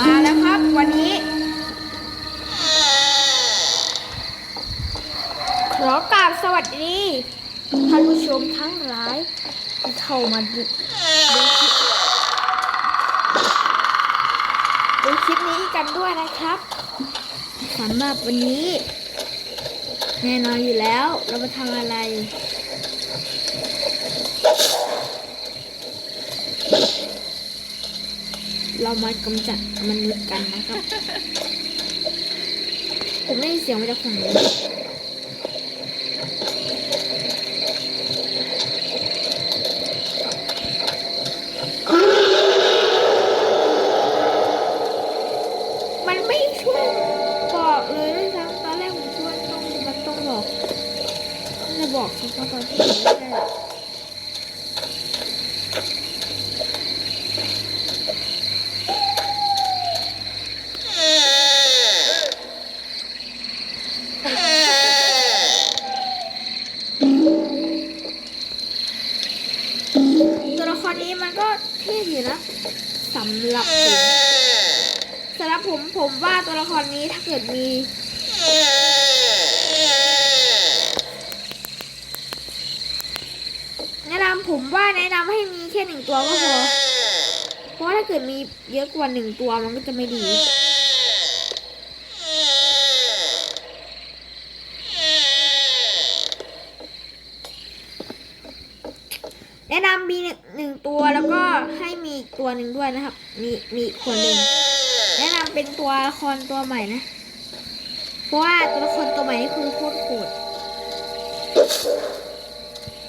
มาแล้วครับวันนี้ ขอกราบสวัสดีท่านผู้ชมทั้งหลายที่เข้ามาดูดูคลิปนี้กันด้วยนะครับสำหรับวันนี้แน่นอนอยู่แล้วเรามาทำอะไร เรามากำจัดมนุษย์กันนะครับ ผมไม่ได้เสียงมาจากฝั่งนี้ เท่ดีนะสำหรับผมสำหรับผมผมว่าตัวละครนี้ถ้าเกิดมีแนะนำผมว่าแนะนำให้มีแค่หนึ่งตัวก็พอเพราะถ้าเกิดมีเยอะกว่าหนึ่งตัวมันก็จะไม่ดี แนะนำมีหนึ่งหนึ่งตัวแล้วก็ให้มีอีก ตัวหนึ่งด้วยนะครับ มีมีคนหนึ่งแนะนำเป็นตัวละครตัวใหม่นะ เพราะว่าตัวละครตัวใหม่นี่คือโคตรโหด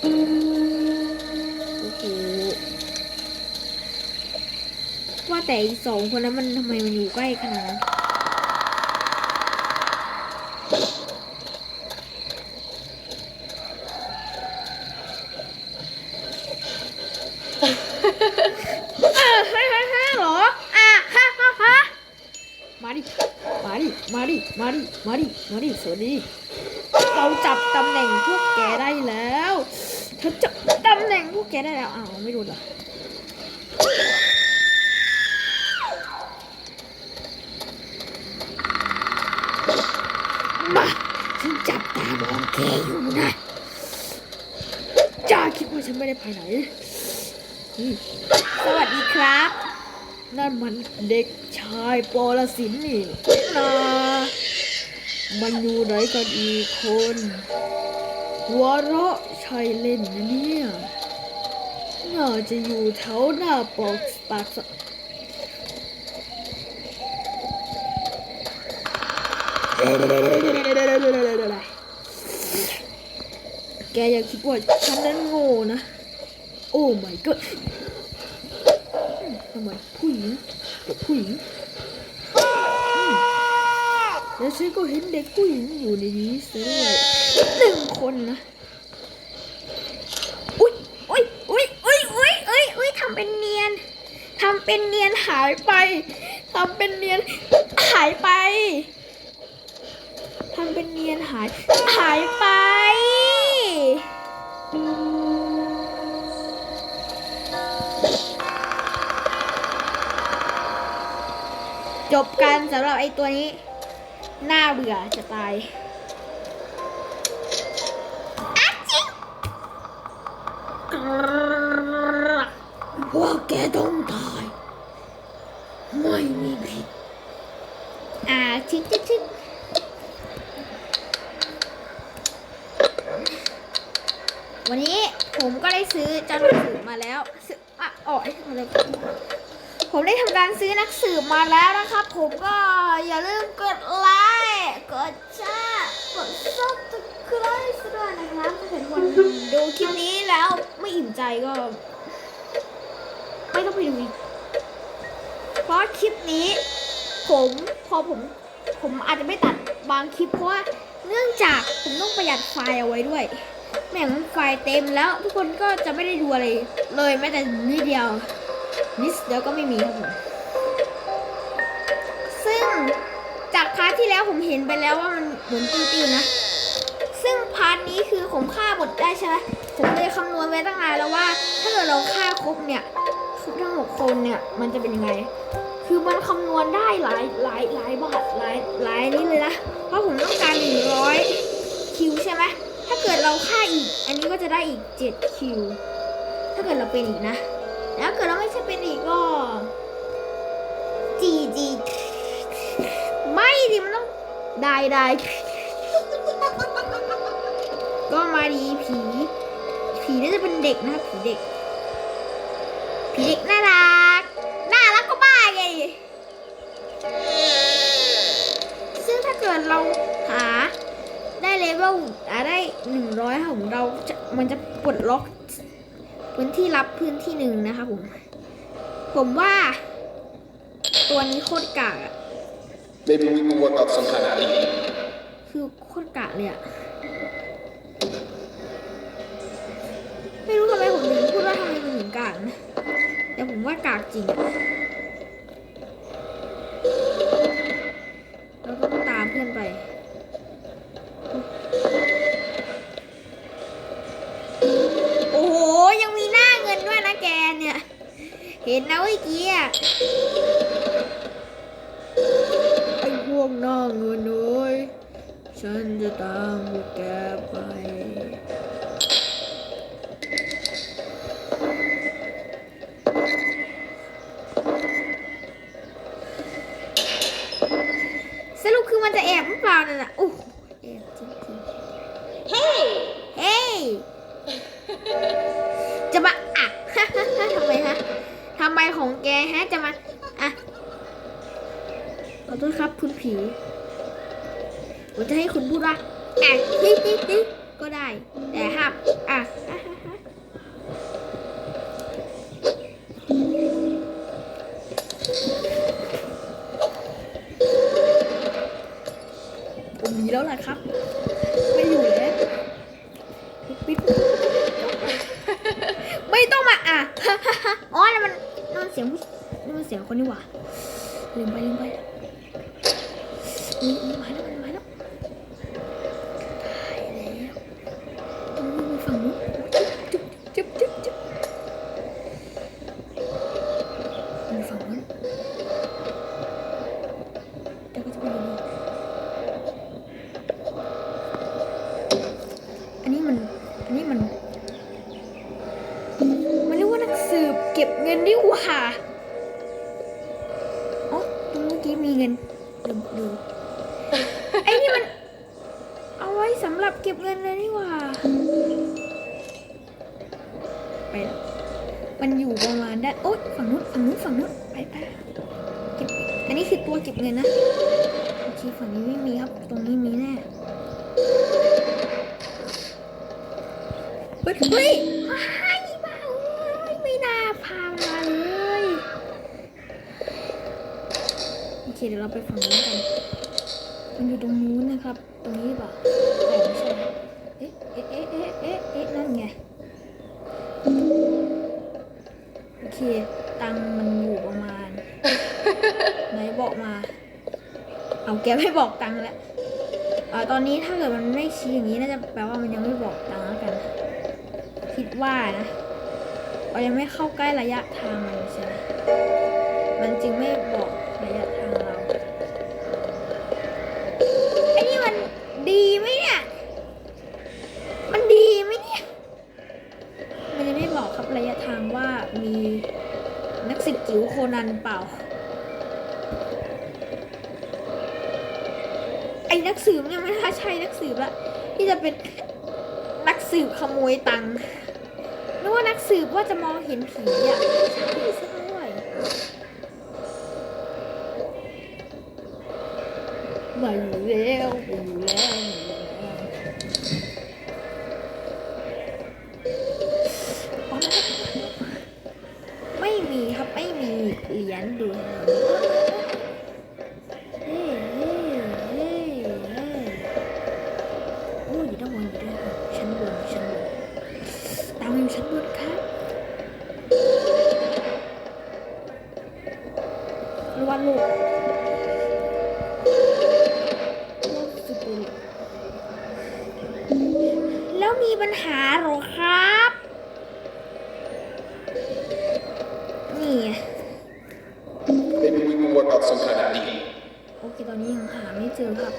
โอ้โหว่าแต่อีสองคนนั้นมันทำไมมันอยู่ใกล้ขนาดนั้นอ่าฮ่าฮ่าฮ่าเหรอ อ่าฮ่าฮ่าฮ่ามาดิ มาดิ มาดิมาดิ มาดิ มาดิ สวัสดี เราจับตำแหน่งพวกแกได้แล้วเธอจับตำแหน่งพวกแกได้แล้ว อ้าว ไม่รู้เหรอมาฉันจับตามองแกอยู่นะจ้าคิดว่าฉันไม่ได้ไปไหนอืมสวัสดีครับ นั่นมันเด็กชายปรสินนี่นะ มันอยู่ไหนกันอีกคนหัวเราะใช่เล่นนะเนี่ยน่าจะอยู่แถวหน้าปอกปากซอยแกอย่าคิดว่าฉันนั้นโง่นะ โอ้ my god ทำไมผู้หญิงเด็กผู้หญิง แล้วฉันก็เห็นเด็กผู้หญิงอยู่ในนี้ซะด้วยหนึ่งคนนะอุ้ยอุ้ยอุ้ยอุ้ยอุ้ยอุ้ยอุ้ยทำเป็นเนียนทำเป็นเนียนหายไปทำเป็นเนียนหายไปทำเป็นเนียนหายหายไปจบกันสำหรับไอ้ตัวนี้ น่าเบื่อจะตายอะจิกรักว่าแกต้องตาย ไม่มีผิด อ่าชิคชิคชิควันนี้ผมก็ได้ซื้อเจ้าหนังสือมาแล้วซื้ออะอ๋อไอ้อะไรผมได้ทำการซื้อนักสืบมาแล้วนะครับ ผมก็อย่าลืมกดไลค์ กดแชร์กดซับสไครต์ด้วยนะครับถ้าเกิดคนดูคลิปนี้แล้วไม่อิ่มใจก็ ไม่ต้องไปดูอีกเพราะคลิปนี้ ผมพอผม ผมอาจจะไม่ตัดบางคลิปเพราะว่าเนื่องจากผมต้องประหยัดไฟล์เอาไว้ด้วยไม่อย่างนั้นไฟล์เต็มแล้วทุกคนก็จะไม่ได้ดูอะไรเลยแม้แต่นิดเดียวนิดเดียวก็ไม่มีครับผม พาร์ทที่แล้วผมเห็นไปแล้วว่ามันเหมือนติวๆนะ ซึ่งพาร์ทนี้คือผมฆ่าบทได้ใช่ไหมผมเลยคำนวณไว้ตั้งนานแล้วว่า ถ้าเกิดเราฆ่าครบเนี่ยครบทั้งหกคนเนี่ย มันจะเป็นยังไง คือมันคำนวณได้หลายหลายหลายบาทหลายหลายนี้เลยนะเพราะผมต้องการหนึ่งร้อยคิวใช่ไหมถ้าเกิดเราฆ่าอีก อันนี้ก็จะได้อีกเจ็ดคิวถ้าเกิดเราเป็นอีกนะแล้วเกิดเราไม่ใช่เป็นอีกก็ ได้ได้ก็มาดีผี ผีน่าจะเป็นเด็กนะผีเด็ก ผีเด็กน่ารัก น่ารักก็บ้าไงซึ่งถ้าเกิดเราหาได้เลเวลได้หนึ่งร้อยของเราจะมันจะปลดล็อกพื้นที่รับพื้นที่หนึ่งนะคะผม ผมว่า ตัวนี้โคตรกากอะ Maybe we can work out some kind of deal. คือโคตรกากเลยอะไม่รู้ทำไมผมถึงพูดว่าทำไมมันถึงกากนะแต่ผมว่ากากจริงเราก็ต้องตามเพื่อนไปโอ้โหยังมีหน้าเงินด้วยนะแกเนี่ย เห็นนะเมื่อกี้อะ กหน้าเงินเอ้ยฉันจะตามพวกแกไปสรุปคือมันจะแอบหรือเปล่านั่นน่ะโอ้โหแอบจริงๆเฮ้ยเฮ้ ทษครับคุณผี ผมจะให้คุณพูดว่าอะฮิฮิฮิก็ได้ แต่ห้ามอะอะฮะฮะผมมีแล้วแหละครับ ไม่อยู่แล้วปิดไม่ต้องมาอะอ๋อแล้วมันนั่นมันเสียงนั่นมันเสียงคนนี่หว่าลืมไปลืม ดิว่าอ๋อตรงเมื่อกี้มีเงินดูดูไอ้นี่มัน เอาไว้สำหรับเก็บเงินเลยนี่หว่าไปแล้วมันอยู่ประมาณด้านโอ๊ยฝั่งนู้นฝั่งนู้นฝั่งนู้นไปไปเก็บอันนี้คือตัวเก็บเงินนะโอเคฝั่งนี้ไม่มีครับ ตรงนี้มีแน่เฮ้ยเฮ้ยไม่มาเลยไม่น่าพามาเลย โอ เคเดี๋ยวเราไปฝั่งนู้นกัน มันอยู่ตรงนู้นนะครับ ตรงนี้เปล่าอ๋อไม่ใช่เอ๊ะเอ๊ะเอ๊ะเอ๊ะเอ๊ะเอ๊ะนั่นไง โอเค ตังค์มันอยู่ประมาณ ไหนบอกมา เอาแกไม่บอกตังค์แล้วอตอนนี้ถ้าเกิดมันไม่ชี้อย่างนี้น่าจะแปลว่ามันยังไม่บอกตังค์แล้วกัน คิดว่านะเรายังไม่เข้าใกล้ระยะทางมันใช่ไหมมันจึงไม่บอก นักสืบเนี่ยไม่น่าใช่นักสืบละที่จะเป็นนักสืบขโมยตังค์นึกว่านักสืบว่าจะมองเห็นผีอะไม่ใช่ซะด้วยมาอยู่แล้วมาอยู่แล้วมาอยู่แล้วอ๋อไม่มีครับไม่มีเหรียญดูให้ ปัญหาเหรอครับ นี่ไง Maybe we can some kind of deal. โอเคตอนนี้ยังหาไม่เจอครับ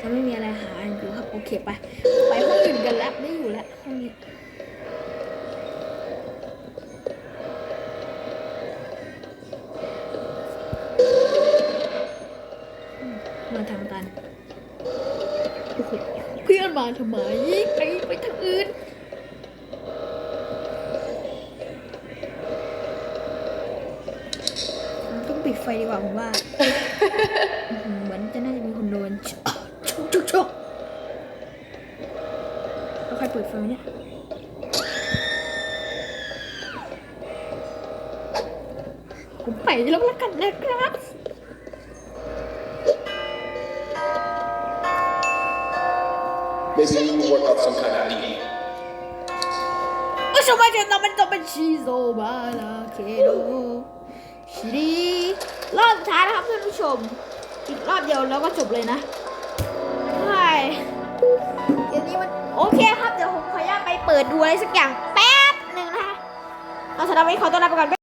จะไม่มีอะไรหาอยู่ครับ โอเคไป ไปห้องอื่นกันแล้วไม่อยู่แล้วห้องนี้ ทำไมไปไปทางอื่นต้องปิดไฟดีกว่าผมว่าอื้อหือเหมือนจะน่าจะมีคนโดนชุกชุกชุกแล้วใครเปิดไฟเนี่ยผมไปแล้วละกันนะครับ Maybe we can work out some kind of deal. โอ้ชาวบ้านจะต้องเป็นต้องเป็นชิโซบาลาเคโดชิริรอบสุดท้ายนะครับท่านผู้ชม อีกรอบเดียวแล้วก็จบเลยนะใช่เดี๋ยวนี้มันโอเคครับ เดี๋ยวผมขออนุญาตไปเปิดดูอะไรสักอย่างแป๊บหนึ่งนะคะเอาสำหรับวันนี้ขอต้อนรับไปก่อน